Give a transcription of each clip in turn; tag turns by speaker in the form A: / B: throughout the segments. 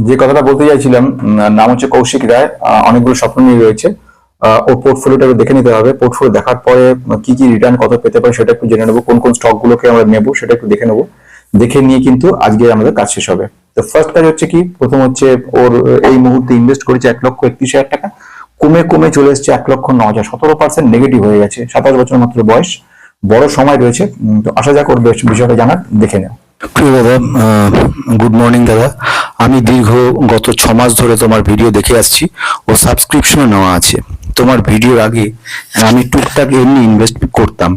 A: যে কথাটা বলতে চাইছিলাম নাম হচ্ছে কৌশিক রায় অনেকগুলো স্বপ্ন নিয়ে রয়েছে। ওর পোর্টফোলিওটাকে দেখে নিতে হবে। পোর্টফোলিও দেখার পরে কি কি রিটার্ন কত পেতে পারে সেটা একটু জেনে নেব। কোন কোন স্টক গুলোকে আমরা নেব সেটা একটু দেখে নেব। দেখে নিয়ে কিন্তু আজকে আমাদের কাজ শেষ হবে। তো ফার্স্ট কাজ হচ্ছে কি, প্রথম হচ্ছে ওর এই মুহূর্তে ইনভেস্ট করেছে এক লক্ষ একত্রিশ হাজার টাকা। কমে কমে চলে এসেছে এক লক্ষ ন হাজার। সতেরো পার্সেন্ট নেগেটিভ হয়ে গেছে। সাতাশ বছর মাত্র বয়স। বড় সময় রয়েছে। তো আশা যাক ওর বেশ- বিষয়টা জানার। দেখে নেও।
B: প্রিয় দাদা গুড মর্নিং দাদা। আমি দীর্ঘ গত ছ মাস ধরে তোমার ভিডিও দেখে আসছি ও সাবস্ক্রিপশনও নেওয়া আছে। তোমার ভিডিওর আগে আমি টুকটাক এমনি ইনভেস্ট করতাম।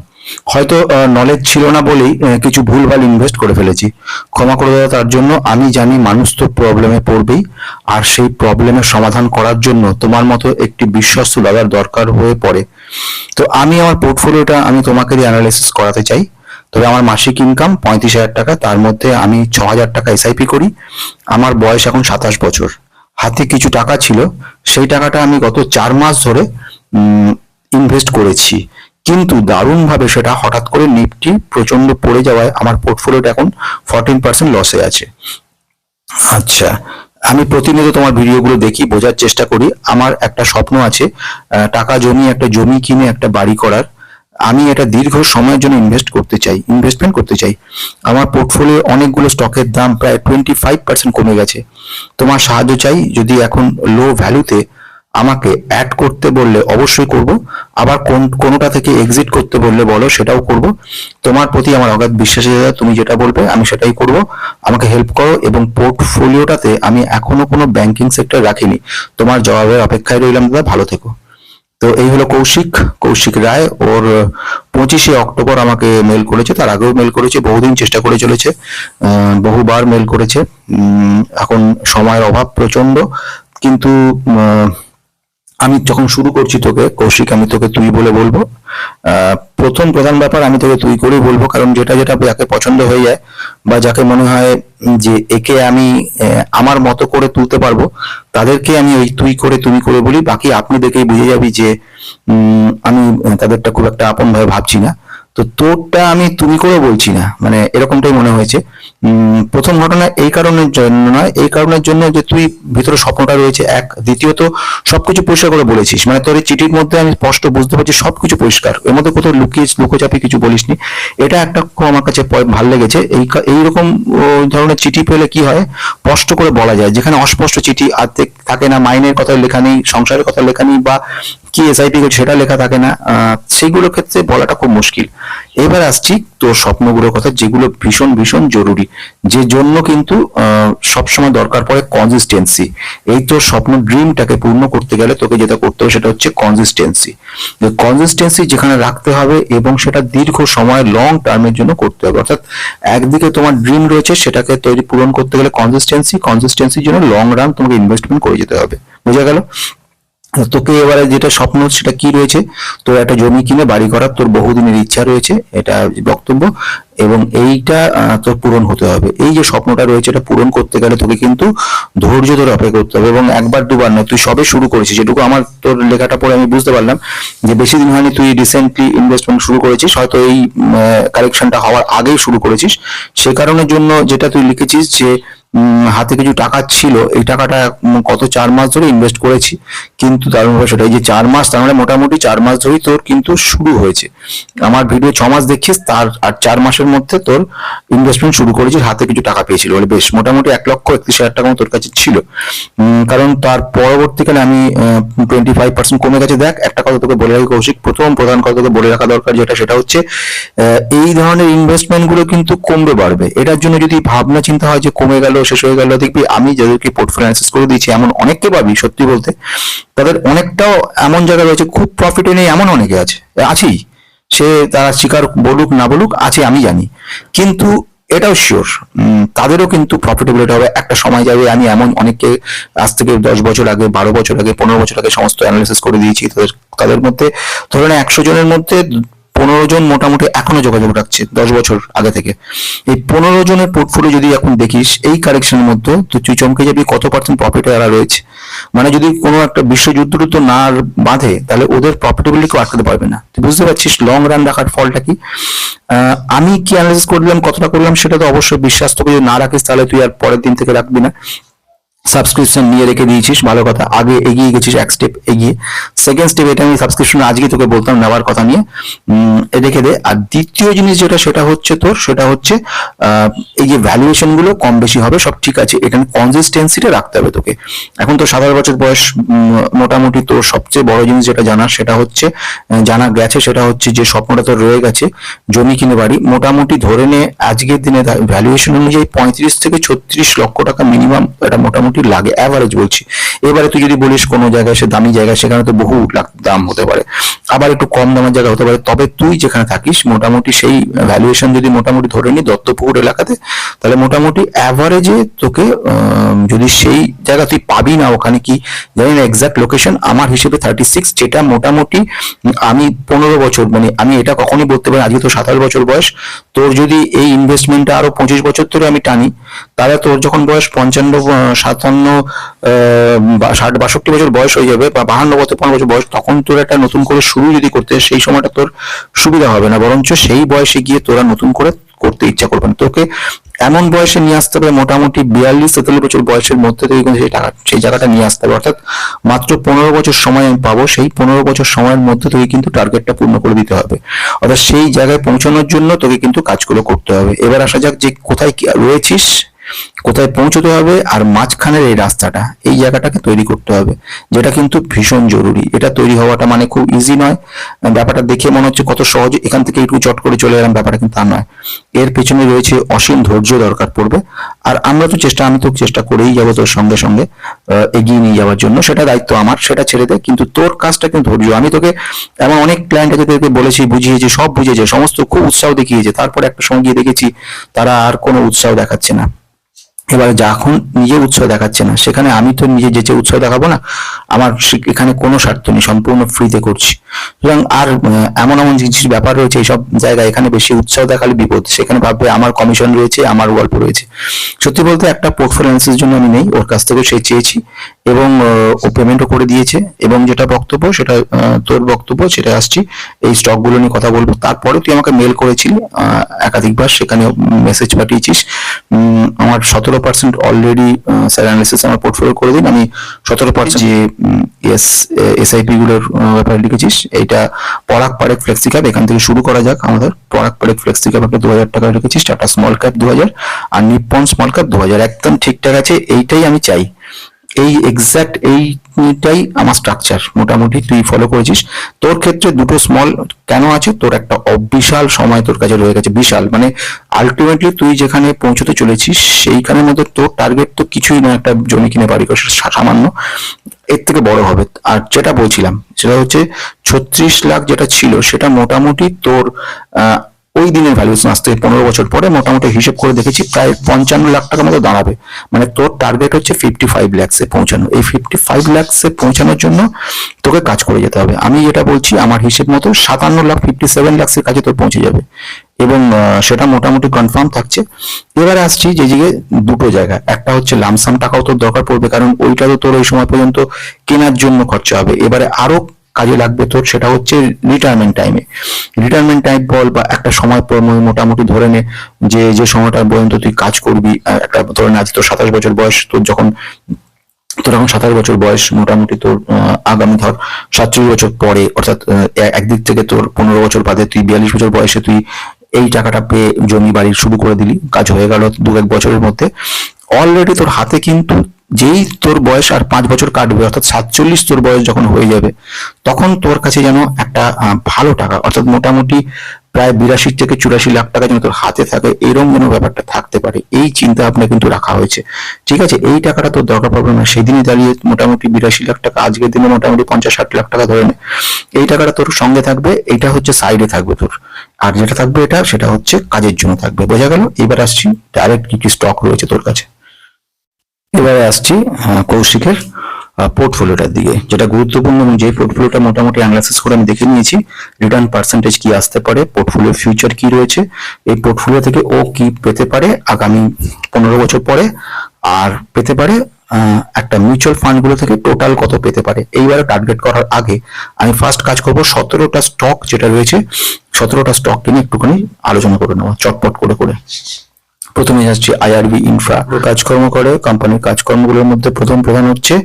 B: হয়তো নলেজ ছিল না বলেই কিছু ভুলভাল ইনভেস্ট করে ফেলেছি। ক্ষমা করে দাদা তার জন্য। আমি জানি মানুষ তো প্রবলেমে পড়বেই, আর সেই প্রবলেমের সমাধান করার জন্য তোমার মতো একটি বিশ্বস্ত দাদার দরকার হয়ে পড়ে। তো আমি আমার পোর্টফোলিওটা আমি তোমাকে দিয়ে অ্যানালাইসিস করাতে চাই। তবে আমার মাসিক ইনকাম পঁয়ত্রিশ হাজার টাকা, তার মধ্যে আমি ছ হাজার টাকা এসআইপি করি। আমার বয়স এখন সাতাশ বছর। হাতে কিছু টাকা ছিল, সেই টাকাটা আমি গত চার মাস ধরে ইনভেস্ট করেছি। কিন্তু দারুণভাবে সেটা হঠাৎ করে নিফটি প্রচণ্ড পড়ে যাওয়ায় আমার পোর্টফোলিওটা এখন ফোরটিন পার্সেন্ট লসে আছে। আচ্ছা আমি প্রতিনিয়ত তোমার ভিডিওগুলো দেখি, বোঝার চেষ্টা করি। আমার একটা স্বপ্ন আছে টাকা জমিয়ে একটা জমি কিনে একটা বাড়ি করার। আমি এটা দীর্ঘ সময়ের জন্য ইনভেস্ট করতে চাই ইনভেস্টমেন্ট করতে চাই। আমার পোর্টফোলিও অনেকগুলো স্টকের দাম প্রায় টোয়েন্টি ফাইভ পার্সেন্ট কমে গেছে। তোমার সাহায্য চাই, যদি এখন লো ভ্যালুতে আমাকে অ্যাড করতে বললে অবশ্যই করব। আবার কোন, কোনোটা থেকে এক্সিট করতে বললে বলো, সেটাও করব। তোমার প্রতি আমার অগাধ বিশ্বাস তুমি যেটা বলবে, আমি সেটাই করব। আমাকে হেল্প করো এবং পোর্টফোলিওটাতে আমি এখনও কোনো ব্যাংকিং সেক্টর রাখিনি। তোমার জবাবের অপেক্ষায় রইলাম দাদা, ভালো থেকো। তো এই হলো কৌশিক কৌশিক রায়। ওর পঁচিশে অক্টোবর আমাকে মেল করেছে। তার আগেও মেল করেছে, বহুদিন চেষ্টা করে চলেছে। বহুবার মেল করেছে। এখন সময়ের অভাব প্রচণ্ড কিন্তু আমি যখন শুরু করছি তোকে, কৌশিক, আমি তোকে তুই বলে বলব। প্রথম প্রধান ব্যাপার আমি তোকে তুই করেই বলব, কারণ যেটা যেটা যাকে পছন্দ হয়ে যায় বা যাকে মনে হয় যে একে আমি আমার মতো করে তুলতে পারব, তাদেরকে আমি ওই তুই করে, তুমি করে বলি। বাকি আপনি দেখেই বুঝে যাবি যে আমি তাদেরটা খুব একটা আপন ভাবে ভাবছি না। তো তোরটা আমি তুমি করে বলছি না। মানে এরকমটাই মনে হয়েছে। প্রথম ঘটনা এই কারণের জন্য নয়, এই কারণের জন্য যে তুই ভিতরে স্বপ্নটা রয়েছে এক। দ্বিতীয়ত, সবকিছু পরিষ্কার করে বলেছিস। মানে তোর এই চিঠির মধ্যে আমি স্পষ্ট বুঝতে পারছি সবকিছু পরিষ্কার। এর মধ্যে কোথাও লুকিয়ে লুকোচাপি কিছু বলিসনি। এটা একটা খুব আমার কাছে ভালো লেগেছে। এই এইরকম ধরনের চিঠি পেলে কি হয়? স্পষ্ট করে বলা যায়। যেখানে অস্পষ্ট চিঠি আর্ধেক থাকে না, মাইনের কথা লেখা নেই, সংসারের কথা লেখা নেই বা কি এসআইপি করছে সেটা লেখা থাকে না আহ, সেইগুলোর ক্ষেত্রে বলাটা খুব মুশকিল। এবার আসছি তোর স্বপ্নগুলোর কথা যেগুলো ভীষণ ভীষণ জরুরি যে জন্য কিন্তু সবসময় দরকার পড়ে কনসিস্টেন্সি এই তোর স্বপ্ন ড্রিমটাকে পূর্ণ করতে গেলে তোকে যেটা করতে হবে সেটা হচ্ছে কনসিস্টেন্সি কনসিস্টেন্সি যেখানে রাখতে হবে এবং সেটা দীর্ঘ সময় লং টার্মের জন্য করতে হবে। অর্থাৎ একদিকে তোমার ড্রিম রয়েছে সেটাকে তৈরি পূরণ করতে গেলে কনসিস্টেন্সি কনসিস্টেন্সির জন্য লং রান তোমাকে ইনভেস্টমেন্ট করে যেতে হবে। বোঝা গেল? তোকে এবারে যেটা স্বপ্ন সেটা কি রয়েছে? তোর একটা জমি কিনে বাড়ি করার তোর বহুদিনের ইচ্ছা রয়েছে, এটা বক্তব্য, এবং এইটা তোর পূরণ হতে হবে। এই যে স্বপ্নটা রয়েছে এটা পূরণ করতে গেলে তোকে কিন্তু ধৈর্য ধরে অপেক্ষা করতে হবে, এবং একবার দুবার নয়, তুই সবে শুরু করেছিস। যেটুকু আমার তোর লেখাটা পড়ে আমি বুঝতে পারলাম যে বেশি দিন হয়নি তুই রিসেন্টলি ইনভেস্টমেন্ট শুরু করেছিস, হয়তো এই কালেকশনটা হওয়ার আগেই শুরু করেছিস। সে কারণের জন্য যেটা তুই লিখেছিস যে হাতে কিছু টাকা ছিল, এই টাকাটা গত চার মাস ধরে ইনভেস্ট করেছি। কিন্তু দারুণভাবে সেটা এই যে চার মাস, তার মানে মোটামুটি চার মাস ধরেই তোর কিন্তু শুরু হয়েছে। আমার ভিডিও ছ মাস দেখছিস তার আর চার মাসের মধ্যে তোর ইনভেস্টমেন্ট শুরু করেছিস, হাতে কিছু টাকা পেয়েছিল। বলে বেশ, মোটামুটি এক লক্ষ একত্রিশ হাজার টাকা তোর কাছে ছিল। কারণ তার পরবর্তীকালে আমি টোয়েন্টি ফাইভ পার্সেন্ট কমে গেছে। দেখ, একটা কথা তোকে বলে রাখি কৌশিক, প্রথম, প্রধান কথা তোকে বলে রাখা দরকার যেটা, সেটা হচ্ছে এই ধরনের ইনভেস্টমেন্টগুলো কিন্তু কমবে, বাড়বে। এটার জন্য যদি ভাবনা, চিন্তা হয় যে কমে গেল শেষ হয়ে গেল, দেখবি আমি যাদেরকে পোর্টফোলিও অ্যানালিসিস করে দিয়েছি, এমন অনেককে পাবি, সত্যি বলতে। তাদের অনেকটাও এমন জায়গা রয়েছে, খুব প্রফিটে নেই, এমন অনেকে আছে, আছেই। সে তারা স্বীকার বলুক, না বলুক, আছে, আমি জানি। কিন্তু এটাও শিওর তাদেরও কিন্তু প্রফিটেবিলিটি হবে, একটা সময় যাবে, আমি এমন অনেককে আজ থেকে দশ বছর আগে, বারো বছর আগে, পনেরো বছর আগে সমস্ত অ্যানালিসিস করে দিয়েছি, তাদের তাদের মধ্যে। ধরে নে, একশো জনের মধ্যে পনেরো জন মোটামুটি এখনও যোগাযোগ রাখছে দশ বছর আগে থেকে। এই পনেরো জনের পোর্টফোলিও যদি এখন দেখিস, এই কারেকশনের মধ্যে তো তুই চমকে যাবি কত পার্সেন্ট প্রফিটে এরা রয়েছে। মানে যদি কোনো একটা বিশ্বযুদ্ধ তো না বাঁধে, তাহলে ওদের প্রফিটেবিলিটি কেউ আটকাতে পারবে না। তুই বুঝতে পারছিস লং রান রাখার ফলটা কি? আমি কি অ্যানালিসিস করলাম, কতটা করলাম, সেটা তো অবশ্যই বিশ্বাস তোকে যদি না রাখিস, তাহলে তুই আর পরের দিন থেকে রাখবি না। সাবস্ক্রিপশন নিয়ে রেখে দিয়েছিস, ভালো কথা, আগে এগিয়ে গেছিস, এক স্টেপ এগিয়ে। সেকেন্ড স্টেপ এটা আমি সাবস্ক্রিপশন আজকে তোকে বলতাম নেওয়ার কথা নিয়ে। এ রেখে দে, আর দ্বিতীয় জিনিস যেটা, সেটা হচ্ছে তোর, সেটা হচ্ছে এই যে ভ্যালুয়েশনগুলো কম বেশি হবে, সব ঠিক আছে, এখানে কনসিস্টেন্সিটা রাখতে হবে তোকে। এখন তো সাতাশ বছর বয়স মোটামুটি তোর সবচেয়ে বড় জিনিস যেটা জানার, সেটা হচ্ছে জানা গেছে, সেটা হচ্ছে যে স্বপ্নটা তোর রয়ে গেছে, জমি কিনে বাড়ি। মোটামুটি ধরে নে, আজকের দিনে ভ্যালুয়েশন অনুযায়ী পঁয়ত্রিশ থেকে ছত্রিশ লক্ষ টাকা মিনিমাম এটা মোটামুটি লাগে অ্যাভারেজ বলছি। এবারে তুই যদি বলিস কোনো জায়গায় সে দামি জায়গায় সেখানে তো বহু দাম হতে পারে। আবার একটু কম দামের জায়গা হতে পারে। তবে তুই যেখানে থাকিস মোটামুটি সেই ভ্যালুয়েশন যদি মোটামুটি ধরে নি দত্তপুকুর এলাকাতে তাহলে মোটামুটি অ্যাভারেজে তোকে যদি সেই জায়গা তুই পাবি না ওখানে কি জানি না এক্সাক্ট লোকেশন আমার হিসেবে থার্টি সিক্স যেটা মোটামুটি আমি পনেরো বছর মানে আমি এটা কখনই বলতে পারি আজকে তো সাতাশ বছর বয়স তোর যদি এই ইনভেস্টমেন্টটা আরও পঁচিশ বছর ধরে আমি টানি তাহলে তোর যখন বয়স পঞ্চান্ন আহ, সাতান্ন ষাট, বাষট্টি বছর বয়স হয়ে যাবে বা বাহান্ন বছর পনেরো বছর বয়স, তখন তোর একটা নতুন করে শুরু যদি করতে সেই সময়টা তোর সুবিধা হবে না। বরঞ্চ সেই বয়সে গিয়ে তোরা নতুন করে করতে ইচ্ছা করবে না। তোকে এমন বয়সে নিয়ে আসতে হবে, মোটামুটি বিয়াল্লিশ, তেতাল্লিশ বছর বয়সের মধ্যে থেকে কিন্তু সেই টাকা, সেই জায়গাটা নিয়ে আসতে হবে। অর্থাৎ মাত্র পনেরো বছর সময় আমি পাবো, সেই পনেরো বছর সময়ের মধ্যে তোকে কিন্তু টার্গেটটা পূর্ণ করে দিতে হবে। অর্থাৎ সেই জায়গায় পৌঁছানোর জন্য তোকে কিন্তু কাজগুলো করতে হবে। এবার আসা যাক যে কোথায় রয়েছিস। কোথায় পৌঁছতে হবে আর মাঝখানের এই রাস্তাটা, এই জায়গাটাকে তৈরি করতে হবে। যেটা কিন্তু ভীষণ জরুরি। এটা তৈরি হওয়াটা মানে খুব ইজি নয়। ব্যাপারটা দেখে মনে হচ্ছে কত সহজে। এখান থেকে একটু চট করে চলে এলাম, ব্যাপারটা কিন্তু তা নয়। এর পেছনে রয়েছে অসীম ধৈর্য দরকার পড়বে। আর আমরা তো চেষ্টা, আমি তো চেষ্টা করেই যাব তোর সঙ্গে সঙ্গে এগিয়ে নিয়ে যাওয়ার জন্য। সেটা দায়িত্ব আমার, সেটা ছেড়ে দে। কিন্তু তোর কাজটা কিন্তু ধৈর্য। আমি তোকে এমন অনেক ক্লায়েন্ট আছে তোকে বলেছি বুঝিয়েছি সব বুঝিয়েছে সমস্ত খুব উৎসাহ দেখিয়েছে তারপরে একটা সময় গিয়ে দেখেছি তারা আর কোনো উৎসাহ দেখাচ্ছে না। এবার যখন নিজে উৎসাহ দেখাচ্ছে না, সেখানে আমি তো নিজে যেচে উৎসাহ দেখাবো না, আমার এখানে কোনো স্বার্থ নেই, সম্পূর্ণ ফ্রিতে করছি। সুতরাং আর এমন এমন জিনিস ব্যাপার রয়েছে, এইসব জায়গায় এখানে বেশি উৎসাহ দেখালে বিপদ। সেখানে ভাববে আমার কমিশন রয়েছে, আমার গল্প রয়েছে। সত্যি বলতে একটা পোর্টফোলিওন্সের জন্য আমি নেই, ওর কাছ থেকে সে চেয়েছি এবং ও পেমেন্টও করে দিয়েছে এবং যেটা বক্তব্য সেটা তোর বক্তব্য, সেটা আসছি। এই স্টকগুলো নিয়ে কথা বলব। তারপরে তুই আমাকে মেল করেছিলি একাধিকবার সেখানে মেসেজ পাঠিয়েছিস। আমার সতেরো পার্সেন্ট অলরেডি স্যার অ্যানালিসিস আমার পোর্টফোলিও করে দিন। আমি সতেরো পার্সেন্ট যে এস এসআইপি গুলোর ব্যাপারে লিখেছিস এটা পরাগ পারেক ফ্লেক্সি ক্যাপ এখান থেকে শুরু করা যাক আমাদের। পরাগ পারেক ফ্লেক্সি ক্যাপ একটা দু হাজার টাকা রেখেছিস টাটা স্মল ক্যাপ দু হাজার আর নিপ্পন স্মল ক্যাপ দু হাজার একদম ঠিকঠাক আছে এইটাই আমি চাই। এই এক্সাক্ট এইটাই আমার স্ট্রাকচার মোটামুটি তুই ফলো করেছিস। তোর ক্ষেত্রে দুটো স্মল কেন আছে? তোর একটা বিশাল সময় তোর কাছে রয়ে গেছে, বিশাল। মানে আলটিমেটলি তুই যেখানে পৌঁছতে চলেছিস, সেইখানের মধ্যে তোর টার্গেট তো কিছুই না একটা জমি কিনে বাড়ি করা সেটা সামান্য। এর থেকে বড় হবে। আর যেটা বলছিলাম, সেটা হচ্ছে ছত্রিশ লাখ যেটা ছিল, সেটা মোটামুটি তোর ওই দিনের ভ্যালুয়েশন আসতে পনেরো বছর পরে মোটামুটি হিসেব করে দেখেছি, প্রায় পঞ্চান্ন লাখ টাকার মতো দাঁড়াবে। মানে তোর টার্গেট হচ্ছে ফিফটি ফাইভ ল্যাক্সে পৌঁছানো। এই ফিফটি ফাইভ ল্যাক্সে পৌঁছানোর জন্য তোকে কাজ করে যেতে হবে। আমি যেটা বলছি, আমার হিসেব মতো সাতান্ন লাখ ফিফটি সেভেন ল্যাক্সের কাছে তোর পৌঁছে যাবে। এবং সেটা মোটামুটি কনফার্ম থাকছে। এবারে আসছি যে দিকে দুটো জায়গা। একটা হচ্ছে লামসাম টাকাও তোর দরকার পড়বে, কারণ ওইটা তো তোর ওই সময় পর্যন্ত কেনার জন্য খরচা হবে। এবারে আরও কাজে লাগবে তোর, সেটা হচ্ছে রিটায়ারমেন্ট টাইমে রিটায়ারমেন্ট টাইম বল বা একটা সময় পর মোটামুটি ধরে নে যে যে সময়টা পর্যন্ত তুই কাজ করবি একটা ধরে নে আজ তোর সাতাশ বছর বয়স, তোর যখন, তোর এখন সাতাশ বছর বয়স, মোটামুটি তোর আগামী ধর সাতচল্লিশ বছর পরে, অর্থাৎ একদিক থেকে তোর পনেরো বছর বাদে তুই বিয়াল্লিশ বছর বয়সে তুই এই টাকাটা পেয়ে জমি বাড়ি শুরু করে দিলি, কাজ হয়ে গেল দু এক বছরের মধ্যে। অলরেডি তোর হাতে কিন্তু যেই তোর বয়স আর পাঁচ বছর কাটবে, অর্থাৎ সাতচল্লিশ তোর বয়স যখন হয়ে যাবে, তখন তোর কাছে যেন একটা ভালো টাকা, অর্থাৎ মোটামুটি প্রায় বিরাশি থেকে চুরাশি লাখ টাকা যেন তোর হাতে থাকে এরকম যেন ব্যাপারটা থাকতে পারে, এই চিন্তা ভাবনা কিন্তু রাখা হয়েছে। ঠিক আছে, এই টাকাটা তোর দরকার পড়বে না, সেদিনই দাঁড়িয়ে মোটামুটি বিরাশি লাখ টাকা, আজকের দিনে মোটামুটি পঞ্চাশ ষাট লাখ টাকা ধরে নে। এই টাকাটা তোর সঙ্গে থাকবে, এটা হচ্ছে সাইডে থাকবে তোর। আর যেটা থাকবে এটা, সেটা হচ্ছে কাজের জন্য থাকবে। বোঝা গেল? এবার আসছি ডাইরেক্ট কি কি স্টক রয়েছে তোর কাছে। এবারে আসছি কৌশিকের পোর্টফোলিওটার দিকে, যেটা গুরুত্বপূর্ণ এবং যে পোর্টফোলিওটা মোটামুটি অ্যানালাইসিস করে আমি দেখে নিয়েছি রিটার্ন পার্সেন্টেজ কি আসতে পারে পোর্টফোলিও ফিউচার কি রয়েছে, এই পোর্টফোলিও থেকে ও কি পেতে পারে আগামী পনেরো বছর পরে, আর পেতে পারে একটা মিউচুয়াল ফান্ডগুলো থেকে টোটাল কত পেতে পারে এইবারে টার্গেট করার আগে আমি ফার্স্ট কাজ করব সতেরোটা স্টক যেটা রয়েছে, সতেরোটা স্টক নিয়ে একটুখানি আলোচনা করে নেওয়া, চটপট করে করে। প্রথমে আসছে আইআরবি ইনফ্রা কাজকর্ম করে কোম্পানির কাজকর্মগুলোর মধ্যে প্রথম প্রধান হচ্ছে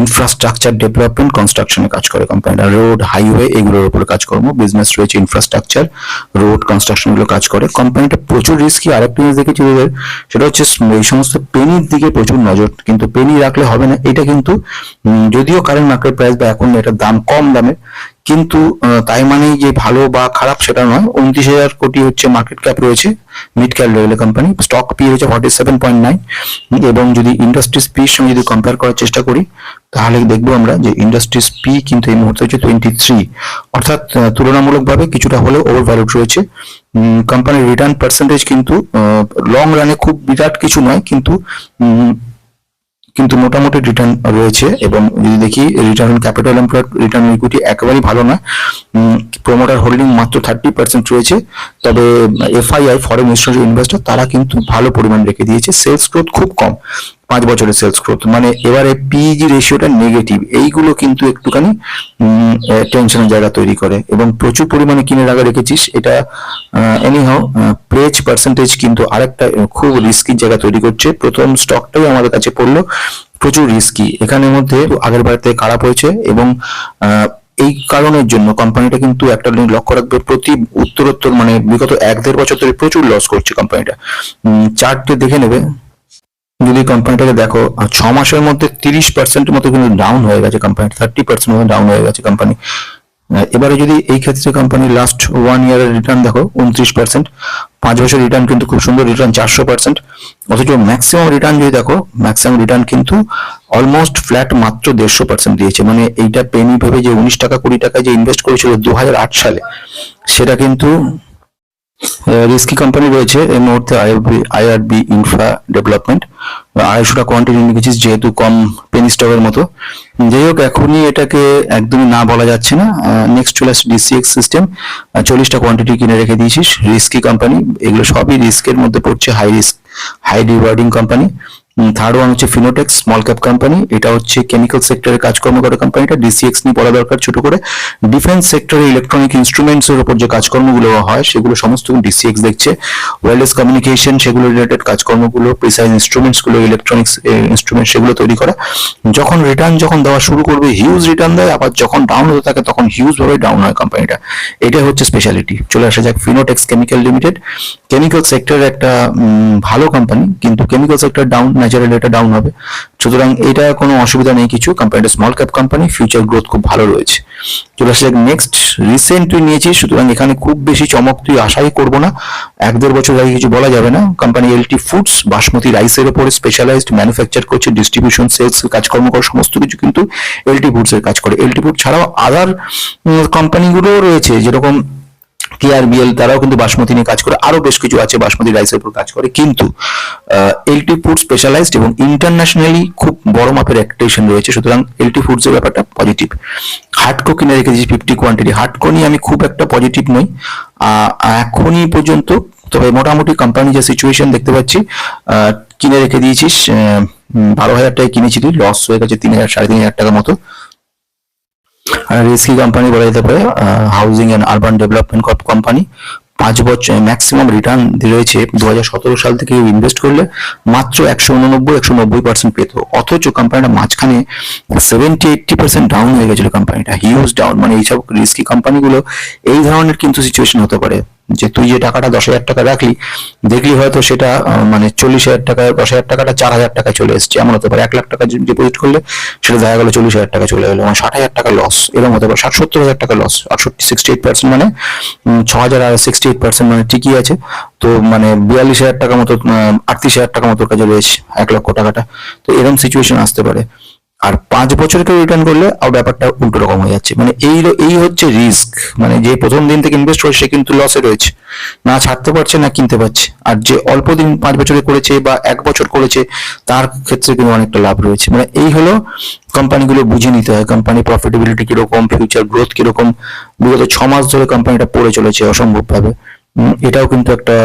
B: ইনফ্রাস্ট্রাকচার ডেভেলপমেন্ট কনস্ট্রাকশনে কাজ করে কোম্পানিটা রোড হাইওয়ে এগুলোর উপরে কাজকর্ম বিজনেস রয়েছে ইনফ্রাস্ট্রাকচার রোড কনস্ট্রাকশনগুলো কাজ করে। কোম্পানিটা প্রচুর রিস্কি আরেকটা জিনিস দেখেছি ওদের সেটা হচ্ছে এই সমস্ত পেনির দিকে প্রচুর নজর, কিন্তু পেনি রাখলে হবে না। এটা কিন্তু যদিও কারেন্ট মার্কেট প্রাইস বা এখন এটার দাম কম দামে কিন্তু তাই মানে যে ভালো বা খারাপ সেটা নয়। উনত্রিশ হাজার কোটি হচ্ছে মার্কেট ক্যাপ রয়েছে মিড ক্যাপ লেভেলের কোম্পানি স্টক পি হচ্ছে ফর্টি সেভেন পয়েন্ট নাইন এবং যদি ইন্ডাস্ট্রিজ পির সঙ্গে যদি কম্পেয়ার করার চেষ্টা করি, তাহলে দেখব আমরা যে ইন্ডাস্ট্রিজ পি কিন্তু এই মুহূর্তে হচ্ছে টোয়েন্টি থ্রি অর্থাৎ তুলনামূলকভাবে কিছুটা হলেও ওভার ভ্যালুড রয়েছে কোম্পানির রিটার্ন পার্সেন্টেজ কিন্তু লং রানে খুব বিরাট কিছু নয়, কিন্তু কিন্তু মোটামুটি রিটার্ন রয়েছে এবং যদি দেখি return on capital employed return equity একেবারেই ভালো না। প্রমোটার হোল্ডিং মাত্র থার্টি পার্সেন্ট রয়েছে। তবে এফআইআই ফরেন ইনস্টিটিউট ইনভেস্টর তারা কিন্তু ভালো পরিমাণ রেখে দিয়েছে। সেলস গ্রোথ খুব কম। পাঁচ বছরের সেলস গ্রোথ মানে এবারে পিজি রেশিওটা নেগেটিভ এইগুলো কিন্তু একটুখানি টেনশনের জায়গা তৈরি করে। এবং প্রচুর পরিমাণে কিনে রাখা রেখেছিস। এটা এনিহাও প্লেজ পার্সেন্টেজ কিন্তু আরেকটা খুব রিস্কি জায়গা তৈরি করছে। প্রথম স্টকটাই আমাদের কাছে পড়ল। প্রচুর রিস্কি এখানের মধ্যে আগের বার থেকে খারাপ হয়েছে এবং এই কারণের জন্য কোম্পানিটা কিন্তু একটা লক্ষ্য রাখবে। প্রতি উত্তরোত্তর মানে বিগত এক দেড় বছর ধরে প্রচুর লস করছে কোম্পানিটা চার্টে দেখে নেবে। যদি কোম্পানিটাকে দেখো ছ মাসের মধ্যে তিরিশ পার্সেন্ট মতো কিন্তু ডাউন হয়ে গেছে কোম্পানি থার্টি পার্সেন্ট মতো ডাউন হয়ে গেছে কোম্পানি এবারে যদি এই ক্ষেত্রে কোম্পানির লাস্ট ওয়ান ইয়ারের রিটার্ন দেখো, উনত্রিশ পার্সেন্ট পাঁচ বছর রিটার্ন কিন্তু খুব সুন্দর রিটার্ন চারশো পার্সেন্ট অথচ ম্যাক্সিমাম রিটার্ন যদি দেখো ম্যাক্সিমাম রিটার্ন কিন্তু অলমোস্ট ফ্ল্যাট মাত্র দেড়শো পার্সেন্ট দিয়েছে। মানে এইটা পেনি ভেবে যে উনিশ টাকা, কুড়ি টাকা যে ইনভেস্ট করেছিল দু হাজার আট সালে, সেটা কিন্তু রিস্কি কোম্পানি রয়েছে এই মুহূর্তে আইআরবি আইআরবি ইনফ্রা ডেভেলপমেন্ট আড়াইশোটা কোয়ান্টিটি নিয়েছিস, যেহেতু কম পেনি স্টকের মতো। যাই হোক, এখনই এটাকে একদমই না বলা যাচ্ছে না। নেক্সট চলে আসছে ডিসিএক্স সিস্টেম চল্লিশটা কোয়ান্টিটি কিনে রেখে দিয়েছিস। রিস্কি কোম্পানি এগুলো সবই রিস্কের মধ্যে পড়ছে high risk high rewarding company third one হচ্ছে ফিনোটেক্স স্মল ক্যাপ কোম্পানি এটা হচ্ছে কেমিক্যাল সেক্টরে কাজকর্ম করে কোম্পানিটা ডিসিএক্স নিয়ে পড়া দরকার ছোট করে। ডিফেন্স সেক্টরে ইলেকট্রনিক ইনস্ট্রুমেন্টস এর উপর যে কাজকর্মগুলো হয়, সেগুলো সমস্ত ডিসিএক্স দেখছে। ওয়্যারলেস কমিউনিকেশন সেগুলো রিলেটেড কাজকর্মগুলো প্রিসাইজ ইনস্ট্রুমেন্টসগুলো ইলেকট্রনিক্স ইনস্ট্রুমেন্ট সেগুলো তৈরি করা। যখন রিটার্ন যখন দেওয়া শুরু করবে হিউজ রিটার্ন দেয়, আবার যখন ডাউন হতে থাকে, তখন হিউজ ভাবে ডাউন হয় কোম্পানিটা এটাই হচ্ছে স্পেশালিটি চলে আসা যাক ফিনোটেক্স কেমিক্যাল লিমিটেড কেমিক্যাল সেক্টরের একটা ভালো কোম্পানি কিন্তু কেমিক্যাল সেক্টর ডাউন ন্যাচারালি এটা ডাউন হবে। সুতরাং এটা কোনো অসুবিধা নেই কিছু কোম্পানিটা small cap company future growth খুব ভালো রয়েছে। চলে আসলে নেক্সট রিসেন্ট তুই নিয়েছিস, সুতরাং এখানে খুব বেশি চমক তুই আশাই করব না। এক দেড় বছর আগে কিছু বলা যাবে না। কোম্পানি এলটি ফুডস বাসমতি রাইসের উপরে স্পেশালাইজড ম্যানুফ্যাকচার করছে ডিস্ট্রিবিউশন সেলস কাজকর্ম করে, সমস্ত কিছু কিন্তু এলটি ফুডস এর কাজ করে। এলটি ফুড ছাড়াও আদার কোম্পানিগুলোও রয়েছে, যেরকম কেআরবিএল তারাও কিন্তু বাসমতি নিয়ে কাজ করে আরও বেশ কিছু আছে বাসমতি রাইসের উপর কাজ করে। কিন্তু এলটি ফুড স্পেশালাইজড এবং ইন্টারন্যাশনালি খুব বড় মাপের অ্যাক্টেশন রয়েছে। সুতরাং এলটি ফুডস এর ব্যাপারটা পজিটিভ হার্ডকো কিনে রেখেছি ফিফটি কোয়ান্টিটি হার্ডকো নিয়ে আমি খুব একটা পজিটিভ নই। এখনই পর্যন্ত, তবে মোটামুটি কোম্পানি যে সিচুয়েশন দেখতে পাচ্ছি কিনে রেখে দিয়েছিস বারো হাজার টাকায় কিনেছিলি লস হয়ে গেছে তিন হাজার, সাড়ে তিন হাজার টাকা মতো। রিস্কি কোম্পানি বলা যেতে পারে housing and urban development company. পাঁচ বছর ম্যাক্সিমাম রিটার্ন রয়েছে দু সাল থেকে ইনভেস্ট করলে মাত্র একশো উননব্বই, একশো নব্বই পার্সেন্ট পেত। অথচ কোম্পানিটা মাঝখানে সেভেন্টি এইটটি পার্সেন্ট ডাউন হয়ে গেছিল কোম্পানিটা হিউজ ডাউন মানে এইসব রিস্কি কোম্পানিগুলো এই ধরনের কিন্তু সিচুয়েশন হতে পারে। যে তুই যে টাকাটা দশ হাজার টাকা রাখলি, দেখলি হয়তো সেটা মানে চল্লিশ হাজার টাকা, দশ হাজার টাকাটা চার হাজার টাকায় চলে এসছে। এমন হতে পারে। এক লাখ টাকা ডিপোজিট করলে সেটা দেখা গেলো চল্লিশ হাজার টাকা চলে গেলো মানে ষাট হাজার টাকা লস এরকম হতে পারে। ষাট সত্তর হাজার টাকা লস আটষট্টি সিক্সটি এইট পার্সেন্ট মানে ছ হাজার আর সিক্সটি এইট পার্সেন্ট মানে ঠিকই আছে। তো মানে বিয়াল্লিশ হাজার টাকা মতো আটত্রিশ হাজার টাকা মতো কাজে রয়েছে এক লক্ষ টাকাটা। তো এরকম সিচুয়েশন আসতে পারে। আর পাঁচ বছর কেউ রিটার্ন করলে আর ব্যাপারটা উল্টো রকম হয়ে যাচ্ছে। মানে এই এই হচ্ছে রিস্ক মানে যে প্রথম দিন থেকে ইনভেস্ট করে সে কিন্তু লসে রয়েছে। না ছাড়তে পারছে, না কিনতে পারছে। আর যে অল্প দিন পাঁচ বছরে করেছে বা এক বছর করেছে, তার ক্ষেত্রে কিন্তু অনেকটা লাভ রয়েছে। মানে এই হলো কোম্পানিগুলো বুঝে নিতে হয়। কোম্পানি প্রফিটেবিলিটি কীরকম ফিউচার গ্রোথ কীরকম। বিগত ছ মাস ধরে কোম্পানিটা পড়ে চলেছে অসম্ভব ভাবে এটাও কিন্তু একটা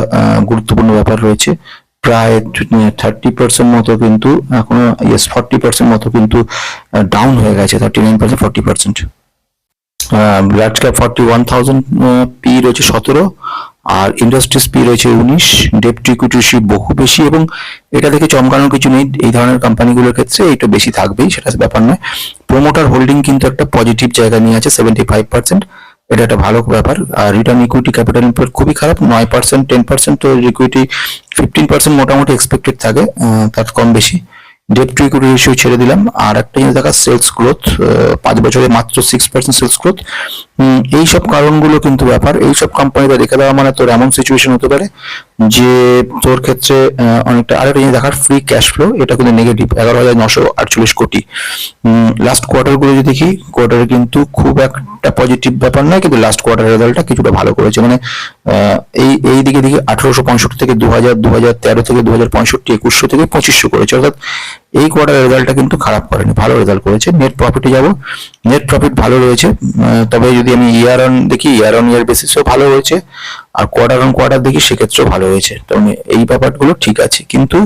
B: গুরুত্বপূর্ণ ব্যাপার রয়েছে। প্রায় থার্টি পার্সেন্ট মতো কিন্তু এখনও ইয়েস ফর্টি পার্সেন্ট মতো কিন্তু ডাউন হয়ে গেছে thirty nine percent forty percent large cap forty one thousand P রয়েছে সতেরো, আর ইন্ডাস্ট্রিজ পি রয়েছে উনিশ ডেপ টু ইকুইটি বহু বেশি, এবং এটা থেকে চমকানোর কিছু নেই। এই ধরনের কোম্পানিগুলোর ক্ষেত্রে এটা বেশি থাকবেই, সেটা ব্যাপার নয়। প্রোমোটার হোল্ডিং কিন্তু একটা পজিটিভ জায়গা নিয়ে আছে সেভেন্টি ফাইভ পার্সেন্ট এটা একটা ভালো ব্যাপার। আর রিটার্ন ইকুইটি ক্যাপিটাল ইমপ্লয়েড খুবই খারাপ, নয় পার্সেন্ট টেন পার্সেন্ট তো ইকুইটি ফিফটিন পার্সেন্ট মোটামুটি এক্সপেক্টেড থাকে তার কম বেশি। ডেট টু ইকুইটি রেশিও ছেড়ে দিলাম। আর একটা জিনিস দেখা সেলস গ্রোথ পাঁচ বছরে মাত্র সিক্স পার্সেন্ট সেলস গ্রোথ এই সব কারণগুলো কিন্তু ব্যাপার। এই সব কোম্পানিতে রেখে দেওয়া মানে তোর এমন সিচুয়েশন হতে পারে যে তোর ক্ষেত্রে অনেকটা আরেকটা জিনিস দেখার ফ্রি ক্যাশ ফ্লো এটা কিন্তু নেগেটিভ এগারো হাজার নশো আটচল্লিশ কোটি। লাস্ট কোয়ার্টারগুলো যদি দেখি কোয়ার্টারে কিন্তু খুব একটা পজিটিভ ব্যাপার নয়, কিন্তু লাস্ট কোয়ার্টার রেজাল্টটা কিছুটা ভালো করেছে। মানে এই এই দিকে দিকে আঠারোশো পঁয়ষট্টি থেকে দু হাজার দু হাজার তেরো থেকে দু হাজার পঁয়ষট্টি, একুশশো থেকে পঁচিশশো করেছে। অর্থাৎ এই কোয়ার্টার রেজাল্টটা কিন্তু খারাপ করেনি, ভালো রেজাল্ট করেছে। নেট প্রফিটে যাব নেট প্রফিট ভালো রয়েছে। তবে যদি আমি ইয়ার অন দেখি ইয়ার অন ইয়ার বেসিসও ভালো রয়েছে। আর কোয়ার্টার অন কোয়ার্টার দেখি সেক্ষেত্রেও ভালো হয়েছে। তো আমি এই ব্যাপারগুলো ঠিক আছে। কিন্তু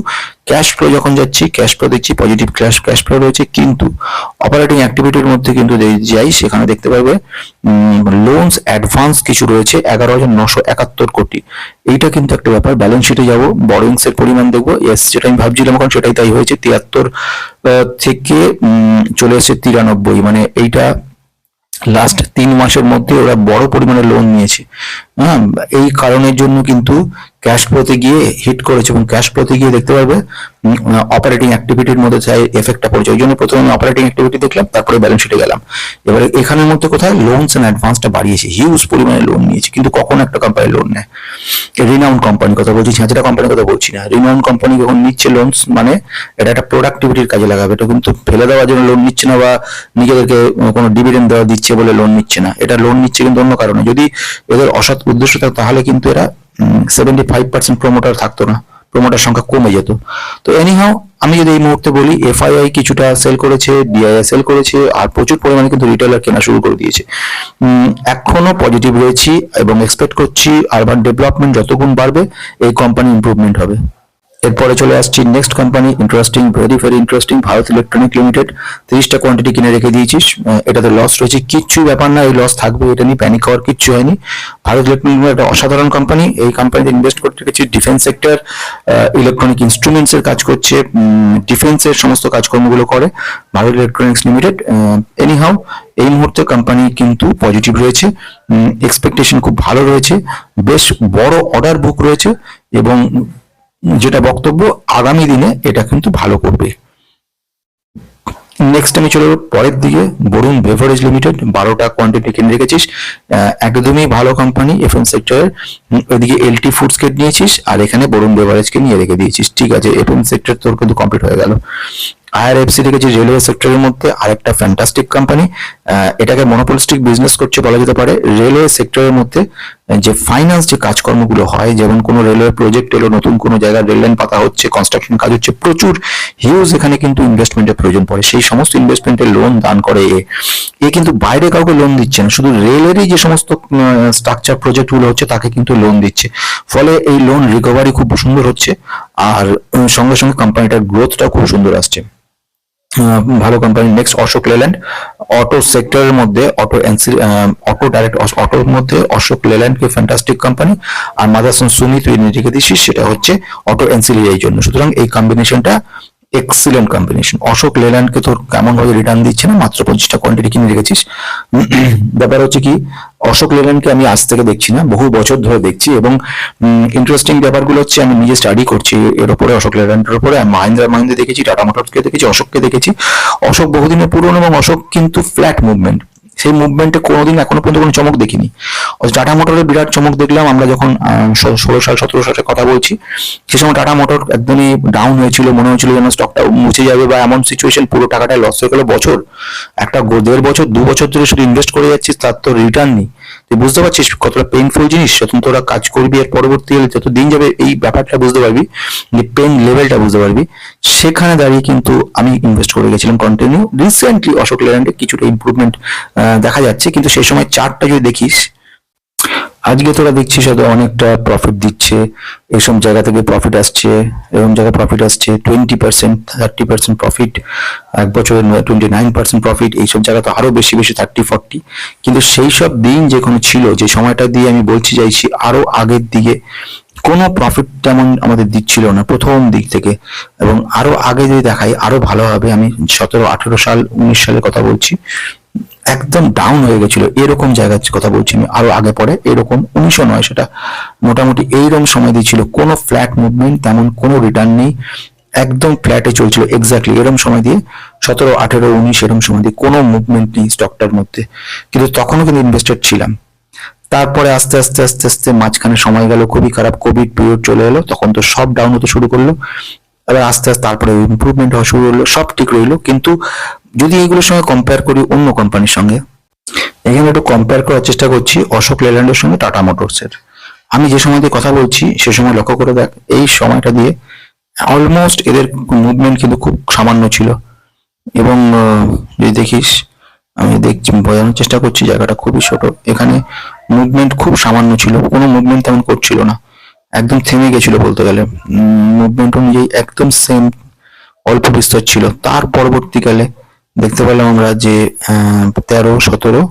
B: ক্যাশ ফ্লো যখন যাচ্ছি ক্যাশ ফ্লো দেখছি পজিটিভ ক্যাশ ক্যাশ ফ্লো রয়েছে। কিন্তু অপারেটিং অ্যাক্টিভিটির মধ্যে কিন্তু যাই, সেখানে দেখতে পারবে লোনস অ্যাডভান্স কিছু রয়েছে, এগারো হাজার নশো একাত্তর কোটি। এইটা কিন্তু একটা ব্যাপার। ব্যালেন্স শিটে যাব বরোইংস এর পরিমাণ দেখব। ইয়েস যেটা আমি ভাবছিলাম এখন, সেটাই তাই হয়েছে। তিয়াত্তর থেকে চলে এসেছে তিরানব্বই। মানে এইটা লাস্ট তিন মাসের মধ্যে ওরা বড় পরিমাণে লোন নিয়েছে। হ্যাঁ এই কারণের জন্য কিন্তু ক্যাশ ফ্লোতে গিয়ে হিট করেছে এবং ক্যাশ ফ্লোতে গিয়ে দেখতে পারবে অপারেটিং অ্যাক্টিভিটির মধ্যে তাই এফেক্টটা পড়েছে। ওই জন্য প্রথমে আমি অপারেটিং অ্যাক্টিভিটি দেখলাম, তারপরে ব্যালেন্স শিটে গেলাম। এবারে এখানের মধ্যে কোথায়? লোনস এন্ড অ্যাডভান্সটা বাড়িয়েছে। হিউজ পরিমাণে লোন নিয়েছে। কিন্তু কখন একটা কোম্পানি লোন নেয়? রিনাউন্ড কোম্পানি কথা বলছি ঝাঁঝরা কোম্পানির কথা বলছি না। রিনাউন্ড কোম্পানি যখন নিচ্ছে লোনস মানে এটা একটা প্রোডাক্টিভিটির কাজে লাগাবে। এটা কিন্তু ফেলে দেওয়ার জন্য লোন নিচ্ছে না বা নিজেদেরকে কোনো ডিভিডেন্ড দেওয়া দিচ্ছে বলে লোন নিচ্ছে না। এটা লোন নিচ্ছে কিন্তু অন্য কারণে। যদি এদের অসৎ উদ্দেশ্য থাকতো তাহলে কিন্তু এরা সেভেন্টি ফাইভ পার্সেন্ট প্রমোটার থাকতো না। প্রমোটার সংখ্যা কমে যেত। তো এনিহাও আমি যদি এই মুহূর্তে বলি এফআইআই কিছুটা সেল করেছে ডিআইআই সেল করেছে, আর প্রচুর পরিমাণে কিন্তু রিটেলার কেনা শুরু করে দিয়েছে। এখনও পজিটিভ রয়েছি এবং এক্সপেক্ট করছি আরবান ডেভেলপমেন্ট যতগুণ বাড়বে, এই কোম্পানি ইম্প্রুভমেন্ট হবে। এরপরে চলে আসছি next company interesting very very interesting Bharat electronic limited তিরিশটা কোয়ান্টিটি কিনে রেখে দিয়েছিস এটাতে লস রয়েছে। কিচ্ছু ব্যাপার না, এই লস থাকবে, এটা নিয়ে প্যানিক হওয়ার কিচ্ছু হয়নি। ভারত ইলেকট্রনিক একটা অসাধারণ কোম্পানি এই কোম্পানিতে ইনভেস্ট করতে রেখেছি ডিফেন্স সেক্টর ইলেকট্রনিক ইনস্ট্রুমেন্টস এর কাজ করছে ডিফেন্সের সমস্ত কাজকর্মগুলো করে ভারত ইলেকট্রনিক্স লিমিটেড এনিহাউ এই মুহূর্তে কোম্পানি কিন্তু পজিটিভ রয়েছে। এক্সপেকটেশন খুব ভালো রয়েছে। বেশ বড় অর্ডার বুক রয়েছে এবং যেটা বক্তব্য, আগামী দিনে এটা কিন্তু ভালো করবে। নেক্সট আমি চলে পরের দিকে। বরুণ বেভারেজ লিমিটেড বারোটা কোয়ান্টিটি কিনে রেখেছিস। একদমই ভালো কোম্পানি এফএম সেক্টরের ওইদিকে এলটি ফুডস কে নিয়েছিস, আর এখানে বরুণ বেভারেজকে নিয়ে রেখে দিয়েছিস। ঠিক আছে এফএম সেক্টর তোর কিন্তু কমপ্লিট হয়ে গেল। আইআরএফসি রেখেছি রেলওয়ে সেক্টরের মধ্যে আরেকটা ফ্যান্টাস্টিক কোম্পানি এটাকে মনোপলিস্টিক বিজনেস করছে বলা যেতে পারে। রেলওয়ে সেক্টরের মধ্যে যে ফাইন্যান্স যে কাজকর্মগুলো হয়, যেমন কোনো রেলওয়ে প্রজেক্ট এলো, নতুন কোনো জায়গায় রেল লাইন পাতা হচ্ছে কনস্ট্রাকশন কাজ হচ্ছে, প্রচুর হিউজ এখানে কিন্তু ইনভেস্টমেন্টের প্রয়োজন পড়ে। সেই সমস্ত ইনভেস্টমেন্টের লোন দান করে এ। এ কিন্তু বাইরে কাউকে লোন দিচ্ছে না, শুধু রেলেরই যে সমস্ত স্ট্রাকচার প্রজেক্টগুলো হচ্ছে, তাকে কিন্তু লোন দিচ্ছে। ফলে এই লোন রিকভারি খুব সুন্দর হচ্ছে, আর সঙ্গে সঙ্গে কোম্পানিটার গ্রোথটাও খুব সুন্দর আসছে। ভালো company next Ashok Leyland. Auto সেক্টরের মধ্যে অটো এনসিল অটো ডাইরেক্ট অটোর মধ্যে অশোক লেল্যান্ড কে ফ্যান্টাস্টিক কোম্পানি আর মাদারসন সুমি তুই নিজেকে দিছিস সেটা হচ্ছে অটো এনসিলি এই জন্য। সুতরাং এই কম্বিনেশনটা এক্সিলেন্ট কম্বিনেশন অশোক লেল্যান্ডকে তোর কেমন ভাবে রিটার্ন দিচ্ছে না? মাত্র পঁচিশটা কোয়ান্টিটি কিনে রেখেছিস? ব্যাপার হচ্ছে কি, অশোক লেল্যান্ডকে আমি আজ থেকে দেখছি না, বহু বছর ধরে দেখছি এবং ইন্টারেস্টিং ব্যাপারগুলো হচ্ছে আমি নিজে স্টাডি করছি। এর উপরে অশোক লেল্যান্ডের উপরে মাহিন্দ্রা মাহিন্দ্রা দেখেছি, টাটা মোটরকে দেখেছি, অশোককে দেখেছি। অশোক বহুদিনের পুরনো এবং অশোক কিন্তু ফ্ল্যাট মুভমেন্ট সেই মুভমেন্টে কোনোদিন এখনও পর্যন্ত কোনো চমক দেখিনি। টাটা মোটরের বিরাট চমক দেখলাম, আমরা যখন ষোলো সাল, সতেরো সালের কথা বলছি, সে সময় টাটা মোটর একদমই ডাউন হয়েছিল, মনে হয়েছিল যেন স্টকটা মুছে যাবে বা এমন সিচুয়েশন পুরো টাকাটা লস হয়ে গেল বছর। একটা দেড় বছর, দু বছর ধরে শুধু ইনভেস্ট করে যাচ্ছিস, তার তো রিটার্ন নেই। তুই বুঝতে পারছিস কতটা পেইনফুল জিনিস যখন তোরা কাজ করবি এর পরবর্তীকালে যত দিন যাবে এই ব্যাপারটা বুঝতে পারবি, যে পেন লেভেলটা বুঝতে পারবি, সেখানে দাঁড়িয়ে কিন্তু আমি ইনভেস্ট করে গেছিলাম কন্টিনিউ রিসেন্টলি অশোক লেল্যান্ডে কিছুটা ইম্প্রুভমেন্ট দেখা যাচ্ছে, কিন্তু সেই সময় চারটা যদি দেখিস আজকে তোরা দেখছিস হয়তো অনেকটা প্রফিট দিচ্ছে এইসব জায়গা থেকে প্রফিট আসছে, এরকম জায়গায় প্রফিট আসছে twenty percent thirty percent profit এক বছরে টোয়েন্টি নাইন পার্সেন্ট প্রফিট এইসব জায়গা তো আরও বেশি বেশি থার্টি ফর্টি কিন্তু সেই সব দিন যে কোনো ছিল, যে সময়টা দিয়ে আমি বলছি চাইছি আরও আগের দিকে, কোনো প্রফিট তেমন আমাদের দিচ্ছিল না, প্রথম দিক থেকে। এবং আরও আগে যদি দেখাই, আরও ভালো হবে, আমি সতেরো, আঠেরো সাল, উনিশ সালের কথা বলছি। একদম ডাউন হয়ে গেছিল। এরকম জায়গার কথা বলছি আমি। আরও আগে পরে এরকম উনিশশো নয় সেটা। মোটামুটি এইরকম সময় দিয়েছিল। কোনো ফ্ল্যাট মুভমেন্ট তেমন কোনো রিটার্ন নেই। একদম ফ্ল্যাটে চলছিল। এক্স্যাক্টলি এরকম সময় দিয়ে সতেরো, আঠেরো, উনিশ এরকম সময় দিয়ে কোনো মুভমেন্ট নেই স্টকটার মধ্যে। কিন্তু তখনও কিন্তু ইনভেস্টেড ছিলাম। তারপরে আস্তে আস্তে আস্তে আস্তে মাঝখানে সময় গেল। খুবই খারাপ। কোভিড পিরিয়ড চলে এলো। তখন তো সব ডাউন হতে শুরু করল। এবার আস্তে আস্তে তারপরে ইমপ্রুভমেন্ট হওয়া শুরু হলো, সব ঠিক রইল। কিন্তু যদি এগুলোর সঙ্গে কম্পেয়ার করি অন্য কোম্পানির সঙ্গে, এখানে একটু কম্পেয়ার করার চেষ্টা করছি অশোক লেল্যান্ডের সঙ্গে টাটা মোটরসের আমি যে সময় দিয়ে কথা বলছি, সে সময় লক্ষ্য করে দেখ, এই সময়টা দিয়ে অলমোস্ট এদের মুভমেন্ট কিন্তু খুব সামান্য ছিল। এবং যদি দেখিস, আমি দেখছি, বোঝানোর চেষ্টা করছি, জায়গাটা খুবই ছোট। এখানে মুভমেন্ট খুব সামান্য ছিল, কোনো মুভমেন্ট তেমন করছিল না। একদম থেমে গেছিল বলতে গেলে। মুভমেন্ট অনুযায়ী একদম সেম অল্প বিস্তর ছিল। তার পরবর্তীকালে দেখতে পেলাম আমরা যে তেরো, সতেরো,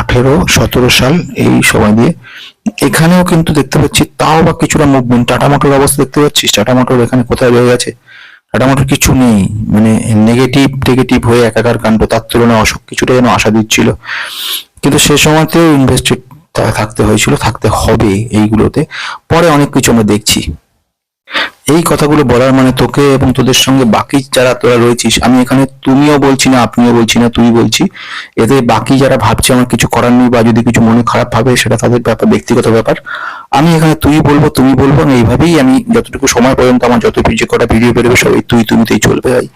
B: আঠেরো, সতেরো সাল এই সময় দিয়ে। এখানেও কিন্তু দেখতে পাচ্ছি তাও বা কিছুটা মুভমেন্ট টাটা মোটর অবস্থা দেখতে পাচ্ছিস টাটা মোটর এখানে কোথায় রয়ে গেছে? টাটা মোটর কিছু নেই। মানে নেগেটিভ নেগেটিভ হয়ে একাকার কাণ্ড, তার তুলনায় অসুখ কিছুটা যেন আশা দিচ্ছিল। কিন্তু সে সময়তেও ইনভেস্টেড থাকতে হয়েছিল থাকতে হবে এইগুলোতে। পরে অনেক কিছু আমরা দেখছি। এই কথাগুলো বলার মানে তোকে এবং তোদের সঙ্গে বাকি যারা তোরা রয়েছিস, আমি এখানে তুমিও বলছি না, আপনিও বলছি না, তুই বলছি। এতে বাকি যারা ভাবছে আমার কিছু করার নেই বা যদি কিছু মনে খারাপ ভাবে, সেটা তাদের ব্যাপার, ব্যক্তিগত ব্যাপার। আমি এখানে তুই বলব, তুমি বলব, আমি এইভাবেই আমি যতটুকু সময় পর্যন্ত আমার যত যে কটা ভিডিও বেরোবে সব এই তুই তুমিতেই চলবে ভাই।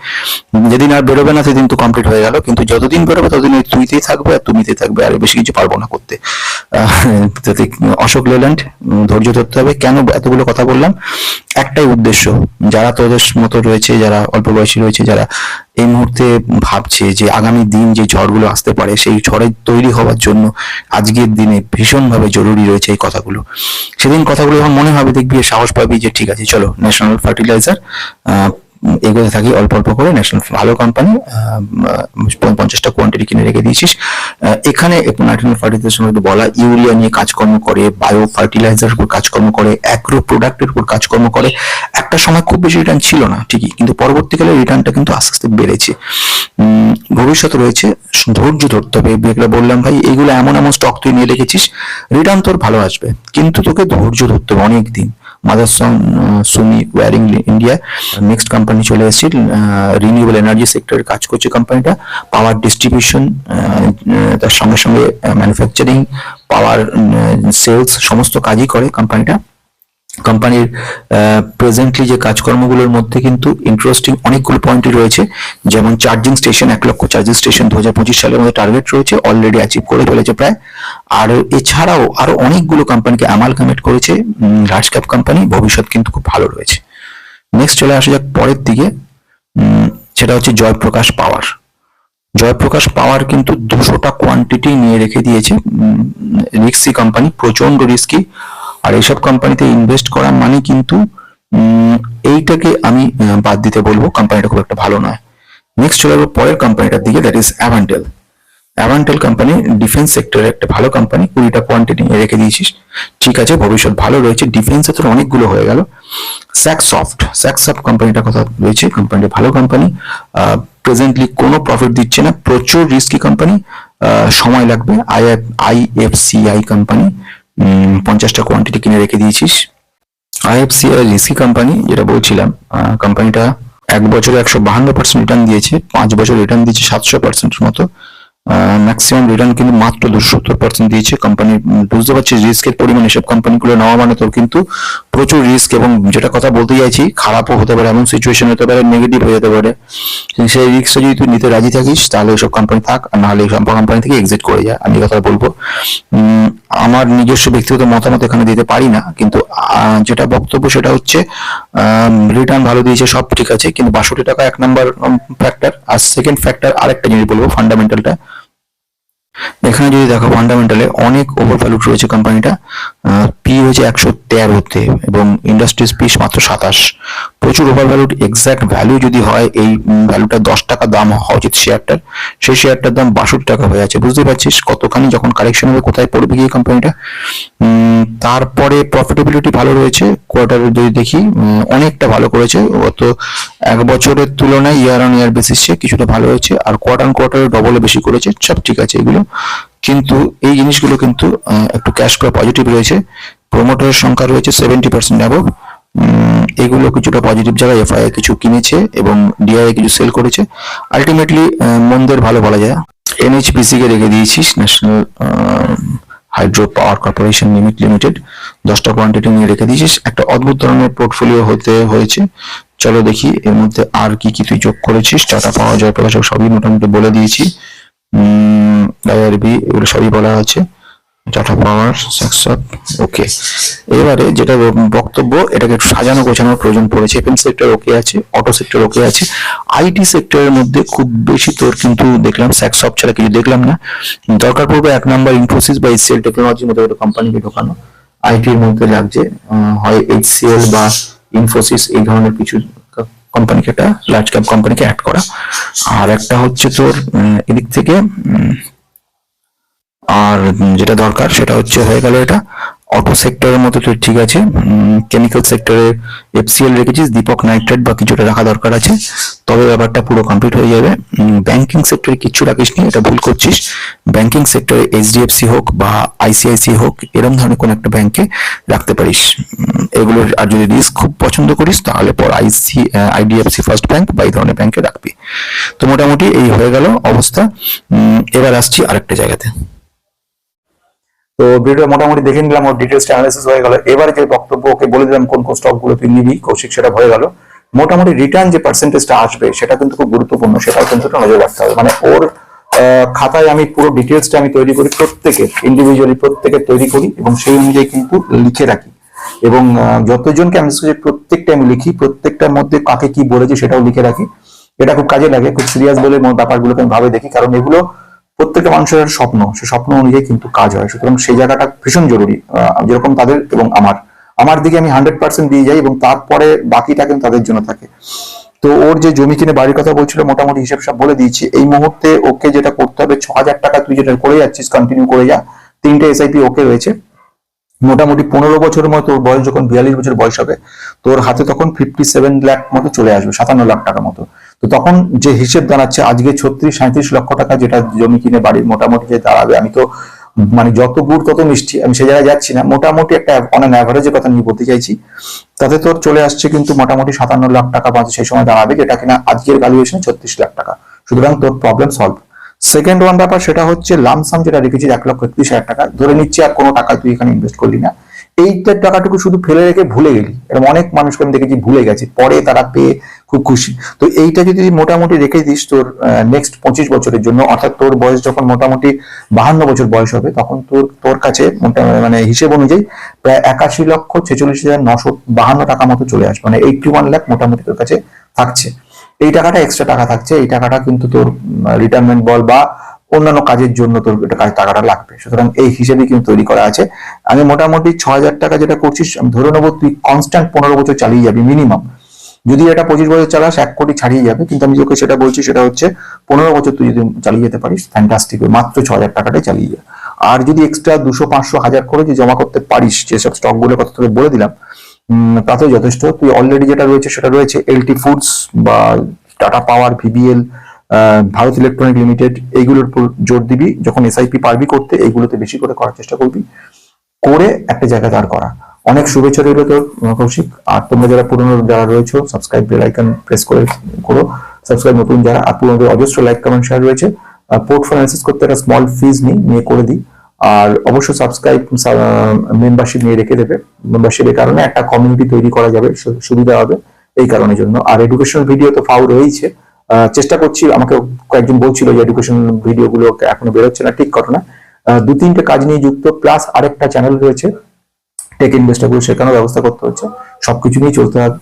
B: যেদিন আর বেরোবে না, সেদিন তো কমপ্লিট হয়ে গেল, কিন্তু যতদিন বেরোবে, ততদিন ওই তুইতেই থাকবে আর তুমিতেই থাকবে, আর বেশি কিছু পারব না করতে। অশোক লেল্যান্ড ধৈর্য ধরতে হবে। কেন এতগুলো কথা বললাম? একটাই উদ্দেশ্য। যারা তোদের মতো রয়েছে, যারা অল্প বয়সী রয়েছে, যারা এই মুহূর্তে ভাবছে যে আগামী দিন যে ঝড়গুলো আসতে পারে, সেই ঝড়ের তৈরি হওয়ার জন্য আজকের দিনে ভীষণভাবে জরুরি রয়েছে এই কথাগুলো। সেদিন কথাগুলো যখন মনে হবে, দেখবি সাহস পাবি যে ঠিক আছে, চলো ন্যাশনাল ফার্টিলাইজার এগোতে থাকি অল্প অল্প করে ন্যাশনাল ভালো কোম্পানি পঞ্চাশটা কোয়ান্টিটি কিনে রেখে দিয়েছিস। এখানে ন্যাশনাল ফার্টিলাইজার মধ্যে বলা ইউরিয়া নিয়ে কাজকর্ম করে বায়ো ফার্টিলাইজার উপর কাজকর্ম করে অ্যাগ্রো প্রোডাক্টের উপর কাজকর্ম করে, একটা সময় খুব বেশি রিটার্ন ছিল না, ঠিকই, কিন্তু পরবর্তীকালে রিটার্নটা কিন্তু আস্তে আস্তে বেড়েছে। ভবিষ্যৎ রয়েছে, ধৈর্য ধরতে হবে যেগুলো বললাম, ভাই এইগুলো এমন এমন স্টক তুই নিয়ে রেখেছিস রিটার্ন তোর ভালো আসবে, কিন্তু তোকে ধৈর্য ধরতে হবে অনেক দিন Motherson Sumi wiring India next company চলে এসেছে রিনিউয়েবল এনার্জি সেক্টরে কাজ করছে কোম্পানিটা পাওয়ার ডিস্ট্রিবিউশন তার সঙ্গে সঙ্গে ম্যানুফ্যাকচারিং পাওয়ার সেলস সমস্ত কাজই করে কোম্পানিটা কোম্পানির প্রেজেন্টলি যে কাজকর্মগুলোর মধ্যে কিন্তু ইন্টারেস্টিং অনেকগুলো পয়েন্টই রয়েছে। যেমন চার্জিং স্টেশন এক লক্ষ চার্জিং স্টেশন দু হাজার পঁচিশ সালের মধ্যে টার্গেট রয়েছে অলরেডি অ্যাচিভ করে ফেলেছে প্রায়। আর এছাড়াও আরও অনেকগুলো কোম্পানিকে অ্যামালকামেট করেছে লার্জ ক্যাপ কোম্পানি ভবিষ্যৎ কিন্তু খুব ভালো রয়েছে। নেক্সট চলে আসা যাক পরের দিকে সেটা হচ্ছে জয়প্রকাশ পাওয়ার। জয়প্রকাশ পাওয়ার কিন্তু দুশোটা কোয়ান্টিটি নিয়ে রেখে দিয়েছে রিক্সি কোম্পানি প্রচণ্ড রিস্কি আর এইসব কোম্পানিতে ইনভেস্ট করা মানে কিন্তু এইটাকে আমি বাদ দিতে বলব কোম্পানিটা খুব একটা ভালো নয়। নেক্সট চলে যাব পরের কোম্পানিটার দিকে that is Avantel Avantel company defence সেক্টরে একটা ভালো কোম্পানি কুড়িটা কোয়ান্টিটি নিয়ে রেখে দিয়েছিস। ঠিক আছে, ভবিষ্যৎ ভালো রয়েছে ডিফেন্সে তো অনেকগুলো হয়ে গেল। স্যাকসফট স্যাকসফট কোম্পানিটার কথা রয়েছে কোম্পানিটা ভালো কোম্পানি প্রেজেন্টলি কোনো প্রফিট দিচ্ছে না, প্রচুর রিস্কি কোম্পানি সময় লাগবে, আই আইএফসিআই কোম্পানি পঞ্চাশটা কোয়ান্টিটি কিনে রেখে দিয়েছিস। আইএফসিআই রিস্কি কোম্পানি যেটা বলছিলাম কোম্পানিটা এক বছরে একশো বাহান্ন পার্সেন্ট রিটার্ন দিয়েছে, পাঁচ বছর রিটার্ন দিয়েছে সাতশো পার্সেন্টের মতো। ম্যাক্সিমাম রিটার্ন কিন্তু মাত্র দুশো সত্তর পার্সেন্ট দিয়েছে কোম্পানি বুঝতে পারছিস রিস্কের পরিমাণ, এসব কোম্পানিগুলো নেওয়া মানে তোর কিন্তু প্রচুর রিস্ক এবং যেটা কথা বলতে চাইছি, খারাপও হতে পারে, এমন সিচুয়েশন হতে পারে নেগেটিভ হয়ে যেতে পারে। সেই রিস্কটা যদি তুই নিতে রাজি থাকিস, তাহলে এইসব কোম্পানি থাক, আর নাহলে এইসব কোম্পানি থেকে এক্সিট করে যা, আমি কথা বলব। আমার নিজস্ব ব্যক্তিগত মতামত এখানে দিতে পারি না, কিন্তু যেটা বক্তব্য সেটা হচ্ছে রিটার্ন ভালো দিয়েছে, সব ঠিক আছে, কিন্তু বাষট্টি টাকা এক নম্বর ফ্যাক্টর আর সেকেন্ড ফ্যাক্টর আরেকটা জিনিস বলব ফান্ডামেন্টালটা এখানে যদি দেখো ফান্ডামেন্টালে অনেক ওভার ভ্যালুড রয়েছে কোম্পানিটা পি হয়েছে একশো তেরোতে এবং ইন্ডাস্ট্রিজ পিস মাত্র সাতাশ। প্রচুর ওভার ভ্যালুড এক্সাক্ট ভ্যালু যদি হয়, এই ভ্যালুটা দশ টাকা দাম হওয়া উচিত শেয়ারটার সেই শেয়ারটার দাম বাষট্টি টাকা হয়ে আছে বুঝতে পারছিস? কতখানি যখন কারেকশন হবে, কোথায় পড়বে গিয়ে কোম্পানিটা তারপরে প্রফিটেবিলিটি ভালো রয়েছে কোয়ার্টারে যদি দেখি অনেকটা ভালো করেছে। গত এক বছরের তুলনায় ইয়ার অন ইয়ার বেসিসে কিছুটা ভালো হয়েছে, আর কোয়ার্টার কোয়ার্টারে ডবলে বেশি করেছে, সব ঠিক আছে এগুলো। কিন্তু এই জিনিসগুলো কিন্তু একটু ক্যাশ ফ্লো পজিটিভ রয়েছে প্রোমোটারের সংখ্যা রয়েছে সেভেন্টি পার্সেন্ট অ্যাবভ এগুলো কিছুটা পজিটিভ জায়গায় এফআইআই কিছু কিনেছে এবং ডিআই কিছু সেল করেছে। আলটিমেটলি মন্দের ভালো বলা যায়। এনএইচপিসি কে রেখে দিয়েছিস national hydro power corporation limit limited দশটা কোয়ান্টিটি নিয়ে রেখে দিয়েছিস। একটা অদ্ভুত ধরনের পোর্টফোলিও হতে হয়েছে। চলো দেখি এর মধ্যে আর কি কি তুই যোগ করেছিস। টাটা পাওয়া জয়প্রকাশ সবই মোটামুটি বলে দিয়েছি। আইআরবি এগুলো সবই বলা আছে। পাওয়ার সাকসাপ ওকে এবারে যেটা বক্তব্য, এটাকে একটু সাজানো, গোছানোর প্রয়োজন পড়েছে। এফএম সেক্টর ওকে আছে অটো সেক্টর ওকে আছে। আইটি সেক্টরের মধ্যে খুব বেশি তোর কিন্তু দেখলাম স্যাকসপ ছাড়া কিছু দেখলাম না। দরকার পড়বে এক নাম্বার ইনফোসিস বা এইচসিএল টেকনোলজির মধ্যে একটা কোম্পানিকে ঢোকানো। আইটির মধ্যে লাগছে হয় এইচসিএল বা ইনফোসিস এই ধরনের কিছু কোম্পানিকে একটা লার্জ ক্যাপ কোম্পানিকে অ্যাড করা। আর একটা হচ্ছে তোর এদিক থেকে আর যেটা দরকার সেটা হচ্ছে হয়ে গেল এটা। অটো সেক্টরের মতো তো ঠিক আছে। কেমিক্যাল সেক্টরে এফসিএল রেখেছিস দীপক নাইট্রেট বা কিছুটা রাখা দরকার আছে। তবে ব্যাপারটা পুরো কমপ্লিট হয়ে যাবে। ব্যাংকিং সেক্টরে কিচ্ছু রাখিস নি এটা ভুল করছিস। ব্যাংকিং সেক্টরে এইচডিএফসি হোক বা আইসিআইসি হোক এরকম ধরনের কোন একটা ব্যাংকে রাখতে পারিস। উম, এগুলোর আর যদি রিস্ক খুব পছন্দ করিস তাহলে পর আইসি আইডিএফসি ফার্স্ট ব্যাংক বা এই ধরনের ব্যাংকে রাখবি। তো মোটামুটি এই হয়ে গেল অবস্থা। এবার আসছি আরেকটা জায়গাতে।
A: তো ভিডিও মোটামুটি দেখে নিলাম, ওর ডিটেলস অ্যানালিসিস হয়ে গেল। এবার যে বক্তব্য ওকে বলে দিলাম, কোন কোন স্টকগুলো তুই নিবি, কৌশিক সেটা হয়ে গেল। মোটামুটি রিটার্ন যে পার্সেন্টেজটা আসবে, সেটা কিন্তু খুব গুরুত্বপূর্ণ, সেটাও কিন্তু নজর রাখতে হবে। মানে ওর খাতায় আমি পুরো ডিটেলসটা আমি তৈরি করি প্রত্যেকে ইন্ডিভিজুয়ালি প্রত্যেকে তৈরি করি এবং সেই অনুযায়ী কিন্তু লিখে রাখি। এবং যতজনকে আমি প্রত্যেকটা আমি লিখি, প্রত্যেকটার মধ্যে কাকে কি বলেছে সেটাও লিখে রাখি। এটা খুব কাজে লাগে, খুব সিরিয়াস বলে ব্যাপারগুলোকে আমি ভাবে দেখি, কারণ এগুলো প্রত্যেকটা মানুষের স্বপ্ন, সে স্বপ্ন অনুযায়ী কিন্তু কাজ হয়। সুতরাং সেই জায়গাটা ভীষণ জরুরি যেরকম তাদের এবং আমার। আমার দিকে আমি হান্ড্রেড পার্সেন্ট দিয়ে যাই এবং তারপরে বাকিটা কিন্তু তাদের জন্য থাকে। তো ওর যে জমি কিনে বাড়ির কথা বলছিল, মোটামুটি হিসেব সব বলে দিয়েছি। এই মুহূর্তে ওকে যেটা করতে হবে, ছ হাজার টাকা তুই যেটা করে যাচ্ছিস কন্টিনিউ করে যা। তিনটে এসআইপি ওকে রয়েছে। মোটামুটি পনেরো বছর মতো তোর বয়স যখন বিয়াল্লিশ বছর বয়স হবে তোর হাতে তখন ফিফটি সেভেন লাখ মতো চলে আসবে, সাতান্ন লাখ টাকা মতো। তো তখন যে হিসেব দাঁড়াচ্ছে আজকে ছত্রিশ সাঁত্রিশ লক্ষ টাকা যেটা জমি কিনে বাড়ির মোটামুটি যে দাঁড়াবে, আমি তো মানে যত গুড় তত মিষ্টি, আমি সে জায়গায় যাচ্ছি না। মোটামুটি একটা অন অ্যান অ্যাভারেজের কথা নিয়ে বলতে চাইছি। তাতে তোর চলে আসছে কিন্তু মোটামুটি সাতান্ন লাখ টাকা বা সেই সময় দাঁড়াবে, যেটা কিনা আজকের ভ্যালুয়েশন ছত্রিশ লাখ টাকা। সুতরাং তোর প্রবলেম সলভ সেকেন্ড ওয়ান ব্যাপার, সেটা হচ্ছে লামসাম যেটা রেখেছিস এক লক্ষ একত্রিশ হাজার টাকা। ধরে নিচ্ছি আর কোনো টাকা তুই এখানে ইনভেস্ট করলি না। এইটার টাকাটুকু শুধু ফেলে রেখে ভুলে গেলি। এরকম অনেক মানুষকে আমি দেখেছি ভুলে গেছে। পরে তারা পেয়ে খুব খুশি। তো এইটা যদি মোটামুটি রেখে দিস তোর নেক্সট পঁচিশ বছরের জন্য, অর্থাৎ তোর বয়স যখন মোটামুটি বাহান্ন বছর বয়স হবে, তখন তোর তোর কাছে মানে হিসেব অনুযায়ী প্রায় একাশি লক্ষ ছেচল্লিশ হাজার নশো বাহান্ন টাকা মতো চলে আসবে। মানে এইটটি ওয়ান লাখ মোটামুটি তোর কাছে থাকছে। এই টাকাটা এক্সট্রা টাকা থাকছে। এই টাকাটা কিন্তু তোর রিটায়ারমেন্ট বল বা অন্যান্য কাজের জন্য তোর এটা কাজ- টাকাটা লাগবে। সুতরাং এই হিসেবে কিন্তু তৈরি করা আছে। আমি মোটামুটি ছ হাজার টাকা যেটা করছিস আমি ধরে নেব তুই কনস্ট্যান্ট পনেরো বছর চালিয়ে যাবি মিনিমাম যদি এটা পঁচিশ বছর চালাস, এক কোটি ছাড়িয়ে যাবে। কিন্তু আমি তোকে সেটা বলছি, সেটা হচ্ছে পনেরো বছর তুই যদি চালিয়ে যেতে পারিস ফ্যান্টাস্টিক মাত্র ছ হাজার টাকাটাই চালিয়ে যা। আর যদি এক্সট্রা দুশো, পাঁচশো, হাজার করে যদি জমা করতে পারিস, যেসব স্টকগুলো কথা তোকে বলে দিলাম তাতেও যথেষ্ট। তুই অলরেডি যেটা রয়েছে, সেটা রয়েছে এলটি ফুডস বা Tata power VBL Bharat electronic limited এইগুলোর উপর জোর দিবি, যখন এসআইপি পারবি করতে এইগুলোতে বেশি করে করার চেষ্টা করবি। করে একটা জায়গা দাঁড় করা। অনেক শুভেচ্ছা রইল তোর কৌশিক। আর তোমরা যারা পুরনো যারা রয়েছে সাবস্ক্রাইব বেল আইকন প্রেস করে করো। সাবস্ক্রাইব নতুন যারা, আর পুরনো অজস্র লাইক কমেন্ট শেয়ার রয়েছে। পোর্টফোলিও অ্যানালিসিস করতে একটা স্মল ফিজ নিই, নিয়ে করে দিই। আর অবশ্যই সাবস্ক্রাইব মেম্বারশিপ নিয়ে রেখে দেবে। মেম্বারশিপের কারণে একটা কমিউনিটি তৈরি করা যাবে সুবিধা হবে। এই কারণের জন্য। আর এডুকেশনাল ভিডিও তো ফাউ রয়েছে চেষ্টা করছি, আমাকে কয়েকজন বলছিল যে এডুকেশন ভিডিও গুলো এখনও বেরোচ্ছে না, ঠিক ঘটনা। দু তিনটে কাজ নিয়ে যুক্ত প্লাস আরেকটা চ্যানেল রয়েছে টেক ইনভেস্টারগুলো সেখানেও ব্যবস্থা করতে হচ্ছে। সবকিছু নিয়ে চলতে হবে।